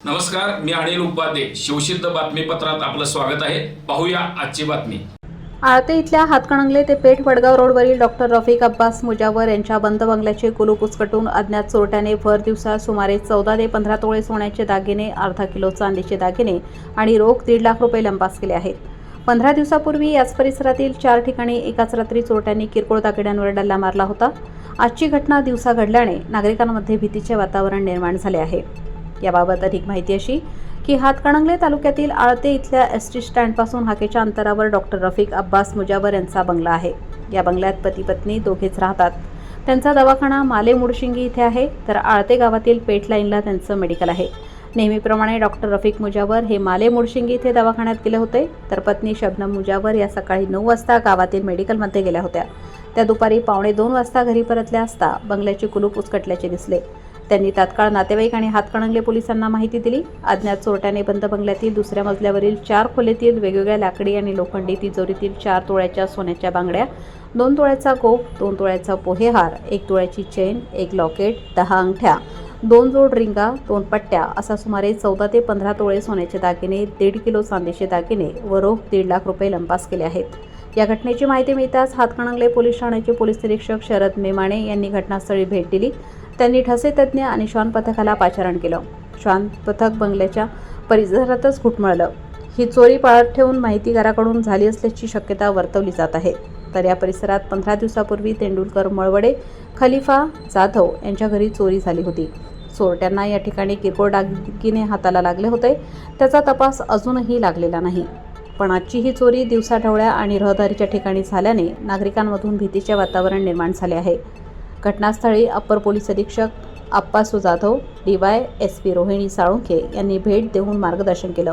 नमस्कार मी अनिल उपाध्ये. शिवसिद्ध बातमीपत्रात आपलं स्वागत आहे. पाहूया आजची बातमी. आळते इथल्या हातकणंगले ते पेठ वडगाव रोडवरील डॉक्टर रफिक अब्बास मुजावर यांच्या बंद बंगल्याचे कुलूप उचकटून अज्ञात चोरट्याने भर दिवसा सुमारे चौदा ते पंधरा तोळे सोन्याचे दागिने अर्धा किलो चांदीचे दागिने आणि रोख दीड लाख रुपये लंपास केले आहेत. पंधरा दिवसापूर्वी याच परिसरातील चार ठिकाणी एकाच रात्री चोरट्यांनी किरकोळ दाकड्यांवर डल्ला मारला होता. आजची घटना दिवसा घडल्याने नागरिकांमध्ये भीतीचे वातावरण निर्माण झाले आहे. याबाबत अधिक माहिती अशी की हातकणंगले तालुक्यातील आळते इथल्या एस टी स्टँडपासून हाकेच्या अंतरावर डॉक्टर रफिक अब्बास मुजावर यांचा बंगला आहे. या बंगल्यात पती पत्नी दोघेच राहतात. त्यांचा दवाखाना माले मुडशिंगी इथे आहे. तर आळते गावातील पेट लाईनला त्यांचं मेडिकल आहे. नेहमीप्रमाणे डॉक्टर रफिक मुजावर हे माले मुडशिंगी इथे दवाखान्यात गेले होते. तर पत्नी शबनम मुजावर या सकाळी नऊ वाजता गावातील मेडिकलमध्ये गेल्या होत्या. त्या दुपारी पावणे दोन वाजता घरी परतल्या असता बंगल्याची कुलूप उचकटल्याचे दिसले. त्यांनी तात्काळ नातेवाईक आणि हातकणंगले पोलिसांना माहिती दिली. अज्ञात चोरट्याने बंद बंगल्यातील दुसऱ्या मजल्यावरील चार खोलीतील वेगवेगळ्या लाकडी आणि लोखंडी तिजोरीतील चार तोळ्याच्या सोन्याच्या बांगड्या दोन तोळ्याचा कोप दोन तोळ्याचा पोहेहार एक तोळ्याची चेन एक लॉकेट दहा अंगठ्या दोन जोड रिंगा दोन पट्ट्या असा सुमारे चौदा ते पंधरा तोळे सोन्याचे दागिने दीड किलो चांदीचे दागिने व रोख दीड लाख रुपये लंपास केले आहेत. या घटनेची माहिती मिळताच हातकणंगले पोलीस ठाण्याचे पोलीस निरीक्षक शरद मेमाणे यांनी घटनास्थळी भेट दिली. त्यांनी ठसे तज्ज्ञ आणि श्वान पथकाला पाचारण केलं. श्वान पथक बंगल्याच्या परिसरातच घुटमळलं. ही चोरी पाळत ठेवून माहितीगाराकडून झाली असल्याची शक्यता वर्तवली जात आहे. तर या परिसरात पंधरा दिवसापूर्वी तेंडुलकर मळवडे खलिफा जाधव यांच्या घरी चोरी झाली होती. चोरट्यांना या ठिकाणी किरकोळ दागिने हाताला लागले होते. त्याचा तपास अजूनही लागलेला नाही. पण आजची ही चोरी दिवसाढवळ्या आणि रहदारीच्या ठिकाणी झाल्याने नागरिकांमधून भीतीचे वातावरण निर्माण झाले आहे. घटनास्थळी अप्पर पोलीस अधीक्षक Appasu Jadhav D Y S P Rohini Salunkhe यांनी भेट देऊन मार्गदर्शन केलं.